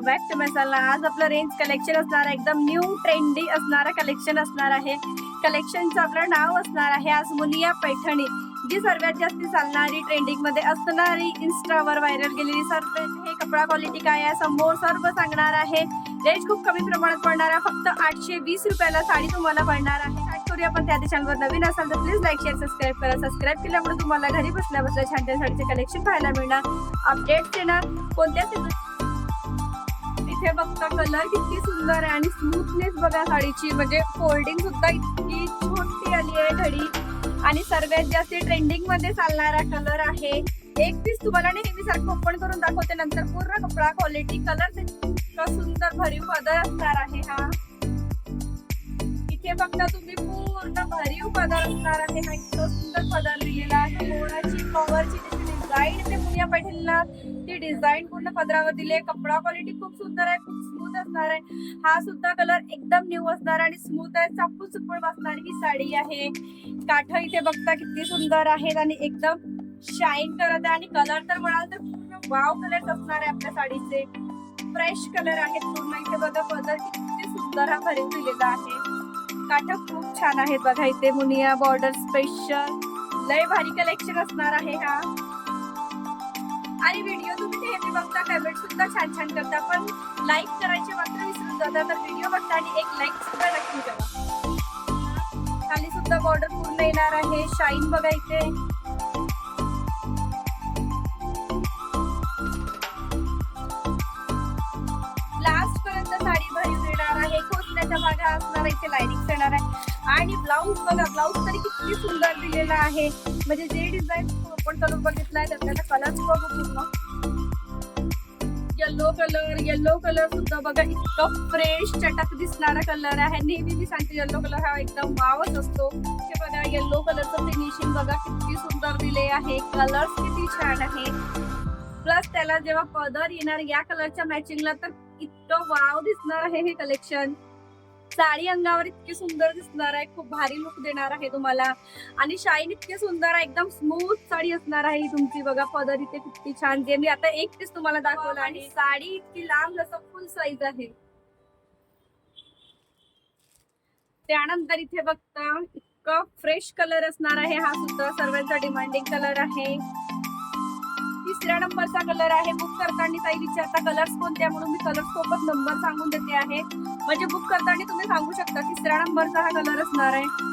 Welcome back to माय आज आपलं range collection असणार आहे. एकदम न्यू ट्रेंडी असणारं कलेक्शन असणार आहे. कलेक्शनचं आपलं नाव असणार आहे आज मुनिया पैठणी. जी सर्वात जास्त चालणारी ट्रेंडिंगमध्ये असणारी इन्स्टावर व्हायरल गेलेली सर्व हे कपडा क्वालिटी काय आहे? समोर सर्व सांगणार आहे. रेंज खूप कमी प्रमाणात पडणार आहे. फक्त आठशे वीस रुपयाला साडी तुम्हाला पडणार आहे. स्टार्ट करूया आपण त्या दिशांवर. नवीन असाल तर प्लीज लाईक शेअर सबस्क्राईब करा. सबस्क्राईब केल्यामुळे तुम्हाला घरी बसल्या बसल्या छान छान साडीचे कलेक्शन पाहायला मिळणार. अपडेट्स येणार कोणत्या इथे बघता कलर किती सुंदर आहे आणि स्मूथनेस बघा साडीची. म्हणजे फोल्डिंग सुद्धा इतकी छोटी आली आहे घडी. आणि सर्वात जास्त ट्रेंडिंगमध्ये चालणारा कलर आहे. एक पीस तुम्हाला नेहमी सारखं ओपन करून दाखवते. नंतर पूर्ण कपडा क्वालिटी कलर सुंदर भरीव पदर असणार आहे हा. इथे बघता तुम्ही पूर्ण भरीव पदर असणार आहे. हा इतकं सुंदर पदर लिहिलेला आहे. मोराची कवरची डिझाईन ते मुनिया पैठणीला डिझाईन पूर्ण पदरावर दिली आहे. कपडा क्वालिटी खूप सुंदर आहे खूप स्मूथ असणार आहे. हा सुद्धा कलर एकदम न्यू असणार आणि स्मूथ आहे. चापू चुपड बसणारी ही साडी आहे. काठ इथे बघता किती सुंदर आहेत आणि एकदम शाईन करत आहे. आणि कलर तर म्हणाल तर पूर्ण वाव कलर असणार आहे आपल्या साडीचे. फ्रेश कलर आहेत पूर्ण. इथे बघा कलर किती सुंदर हा भरीव दिलेला आहे. काठ खूप छान आहेत बघा इथे. मुनिया बॉर्डर स्पेशल लय भारी कलेक्शन असणार आहे हा. आणि व्हिडिओ बघता कमेंट सुद्धा छान छान करता. पण लाईक करायचे मात्र विसरून जाता. तर व्हिडिओ बघता आणि एक लाईक सुद्धा नक्की करा. खाली सुद्धा बॉर्डर पूर्ण येणार आहे. शाईन बघा इथे. लास्ट पर्यंत साडी भरीव येणार आहे. खोचण्याच्या भागा असणार इथे लाईनिंग येणार आहे. आणि ब्लाऊज बघा ब्लाऊज तरी किती सुंदर दिलेला आहे. म्हणजे जे डिझाईन आपण करून बघितलाय त्याचा कलर बघू पूर्ण. येल्लो कलर येल्लो कलर सुद्धा बघा इतकं फ्रेश चटक दिसणारा कलर आहे. नेहमी मी सांगते येल्लो कलर हा एकदम वावच असतो. हे बघा येल्लो कलरचं फिनिशिंग बघा किती सुंदर दिले आहे. कलर्स किती छान आहे. प्लस त्याला जेव्हा पदर येणार या कलरच्या मॅचिंगला तर इतकं वाव दिसणार आहे हे कलेक्शन साडी अंगावर इतकी सुंदर दिसणार आहे खूप भारी लुक देणार आहे तुम्हाला. आणि शाईन इतके सुंदर आहे एकदम स्मूथ साडी असणार आहे तुमची. बघा पदर इथे किती छान जे मी आता एक पीस तुम्हाला दाखवला आणि साडी इतकी लांब जसं फुल साईज आहे. त्यानंतर इथे बघता इतका फ्रेश कलर असणार आहे. हा सुद्धा सर्वांचा डिमांडिंग कलर आहे. तिसऱ्या नंबरचा कलर आहे. बुक करताना ताई विचारता कलर्स कोणते आहे म्हणून मी कलर सोबत नंबर सांगून देते आहे. म्हणजे बुक करताना तुम्ही सांगू शकता तिसऱ्या नंबरचा हा कलर असणार आहे.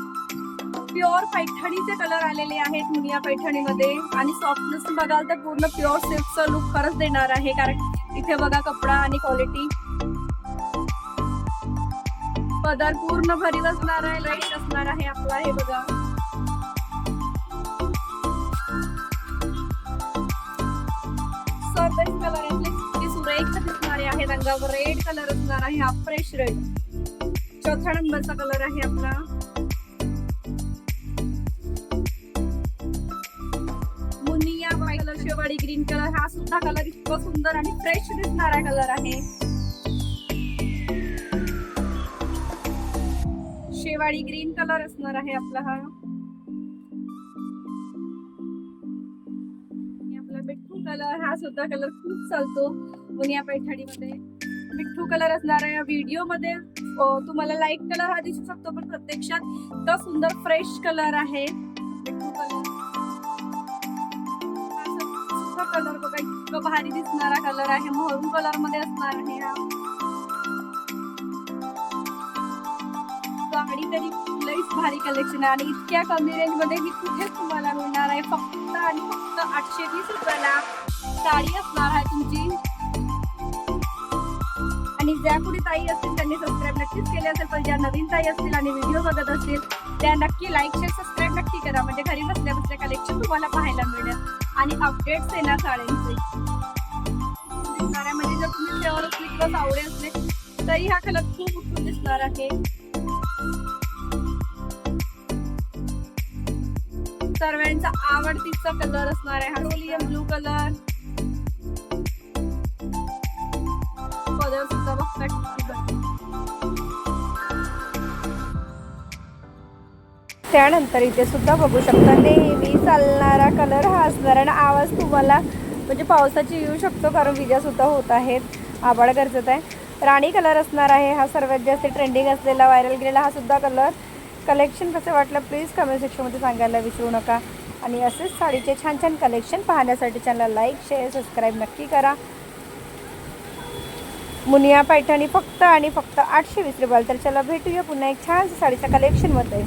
प्युअर पैठणीचे कलर आलेले आहेत मुनिया पैठणीमध्ये. आणि सॉफ्टनेस बघाल तर पूर्ण प्युअर सिल्कचा लुक खरंच देणार आहे कारण इथे बघा कपडा आणि क्वालिटी पदर पूर्ण भरीव असणार आहे लाइट असणार आहे आपला हे बघा. दिसणारे रेड कलर असणार आहे हा फ्रेश रेड चौथा नंबरचा कलर आहे आपला. मुनिया व्हाईट कलर शेवाडी ग्रीन कलर हा सुद्धा कलर इतका सुंदर आणि फ्रेश दिसणारा कलर आहे. शेवाडी ग्रीन कलर असणार आहे आपला हा. आणि आपला मिठ्ठू कलर हा सुद्धा कलर खूप चालतो. मुनिया पैठणीमध्ये. मिठ्ठू कलर असणार आहे व्हिडिओमध्ये. तुम्हाला लाइट कलर हा दिसू शकतो पण प्रत्यक्षात इतका सुंदर फ्रेश कलर आहे. मिठ्ठू कलर. कलर बघा इतकं भारी दिसणारा कलर आहे. मोहरून कलरमध्ये असणार आहे हा. साडी तरी लईच भारी कलेक्शन आहे आणि इतक्या कमी रेंजमध्ये ही कुठेच तुम्हाला मिळणार आहे. फक्त आणि फक्त आठशे वीस रुपयाला साडी असणार आहे तुमची. आणि ज्या कोणी ताई असतील त्यांनी सबस्क्राईब नक्कीच केले असेल. पण ज्या नवीन ताई असतील आणि व्हिडिओ बघत असतील त्या नक्की लाईक शेअर सबस्क्राईब नक्की करा. म्हणजे घरी बसल्या बसल्या कलेक्शन तुम्हाला पाहायला मिळेल. आणि अपडेट्स येणार साड्यांचे. साड्यामध्ये जर तुम्ही फेवर असले किंवा सावळे असले तरी हा कलर खूप उठून दिसणार आहे. सर्वांचा आवडतीचा कलर असणार आहे. हार्मोनियम ब्लू कलर त्यानंतर इथे सुद्धा बघू शकता नेहमी चालणारा कलर हा असणार आणि आवाज तुम्हाला म्हणजे पावसाची येऊ शकतो कारण विजा सुद्धा होत आहेत. आबाळ गरजत आहे. राणी कलर असणार आहे. हा सर्वात जास्त ट्रेंडिंग असलेला व्हायरल गेलेला हा सुद्धा कलर कलेक्शन कसं वाटलं प्लीज कमेंट सेक्शनमध्ये सांगायला विसरू नका. आणि असेच साडीचे छान छान कलेक्शन पाहण्यासाठी चॅनलला लाईक शेअर सबस्क्राईब नक्की करा. मुनिया पैठणी फक्त आणि फक्त आठशे वीस रुपयाला. तर चला भेटूया पुन्हा एक छान साडीच्या कलेक्शनमध्ये